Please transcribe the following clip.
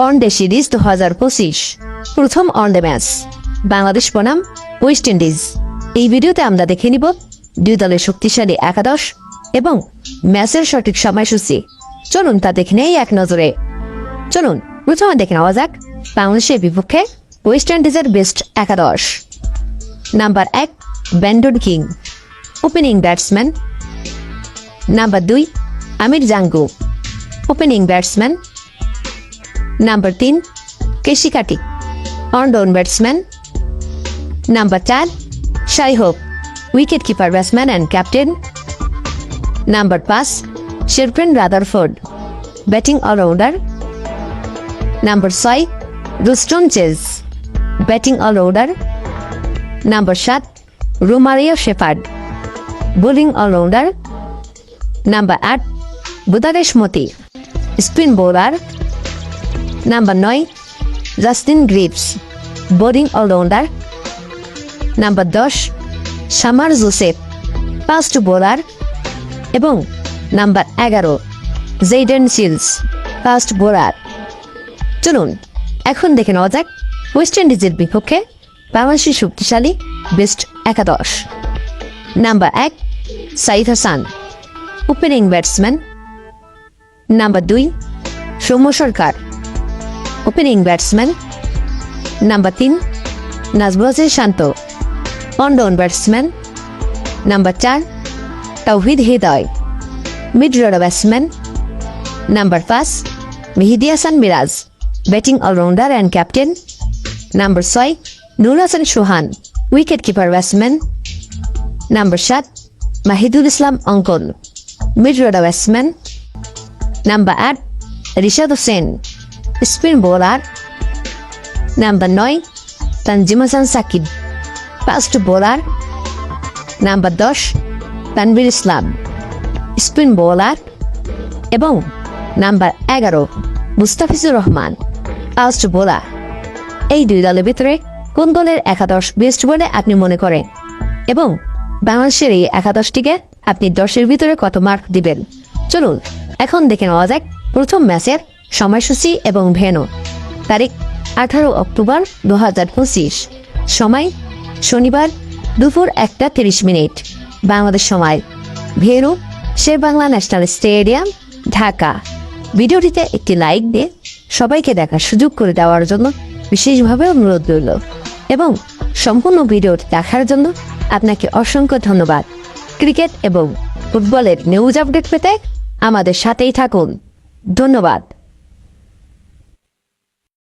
One day series দু হাজার পঁচিশ। প্রথম ওয়ানডে ম্যাচ। বাংলাদেশ বনাম ওয়েস্ট ইন্ডিজ। এই ভিডিওতে আমরা দেখে নিব দুই দলের শক্তিশালী একাদশ এবং ম্যাচের সঠিক সময়সূচি। চলুন তা দেখে নেই এক নজরে। চলুন, প্রথমে দেখে নেওয়া যাক বাংলাদেশের বিপক্ষে ওয়েস্ট ইন্ডিজের বেস্ট একাদশ। নাম্বার এক, Brandon King, opening batsman. Number দুই, Amir Jangoo, opening batsman. Number তিন Keacy Carty one down batsman number চার Shai Hope wicket keeper batsman and captain number পাঁচ Sherfane Rutherford batting allrounder number ছয় Roston Chase batting allrounder number সাত Romario Shepherd bowling allrounder number আট Gudakesh Motie spin bowler number নয় Justin Greaves bowling allrounder number দশ Shamar Joseph fast bowler এবং number এগারো Jayden seals fast bowler চলুন, এখন দেখে নেওয়া যাক ওয়েস্ট ইন্ডিজের বিপক্ষে বাংলাদেশের শক্তিশালী বেস্ট একাদশ। নাম্বার এক Saif Hasan opening batsman number দুই Soumya Sarkar opening batsman number তিন নাজবাজের Shanto one down batsman number চার Towhid Hridoy mid order batsman number পাঁচ Mehidy Hasan Miraz batting allrounder and captain number ছয় Nurul Hasan Sohan wicket keeper batsman number সাত Mahidul Islam Ankon mid order batsman number আট Rishad Hossain spin bowler number নয় Tanzim Hasan Sakib fast bowler number দশ Tanvir Islam spin bowler এবং number এগারো, Mustafizur Rahman. Fast bowler এই দুই দলের ভিতরে কোন দলের একাদশ বেস্ট বলে আপনি মনে করেন? এবং বাংলাদেশের এই একাদশটিকে আপনি দশের ভিতরে কত মার্ক দিবেন? চলুন, এখন দেখে নেওয়া যাক প্রথম ম্যাচের সময়সূচি এবং ভেনু। তারিখ আঠারো অক্টোবর দু হাজার পঁচিশ। সময় শনিবার দুপুর একটা তিরিশ মিনিট। বাংলাদেশ সময়। Venue Sher Bangla national stadium, Dhaka. ভিডিওটিতে একটি লাইক দিয়ে সবাইকে দেখার সুযোগ করে দেওয়ার জন্য বিশেষভাবে অনুরোধ রইল এবং সম্পূর্ণ ভিডিওটি দেখার জন্য আপনাকে অসংখ্য ধন্যবাদ। ক্রিকেট এবং ফুটবলের নিউজ আপডেট পেতে আমাদের সাথেই থাকুন। ধন্যবাদ।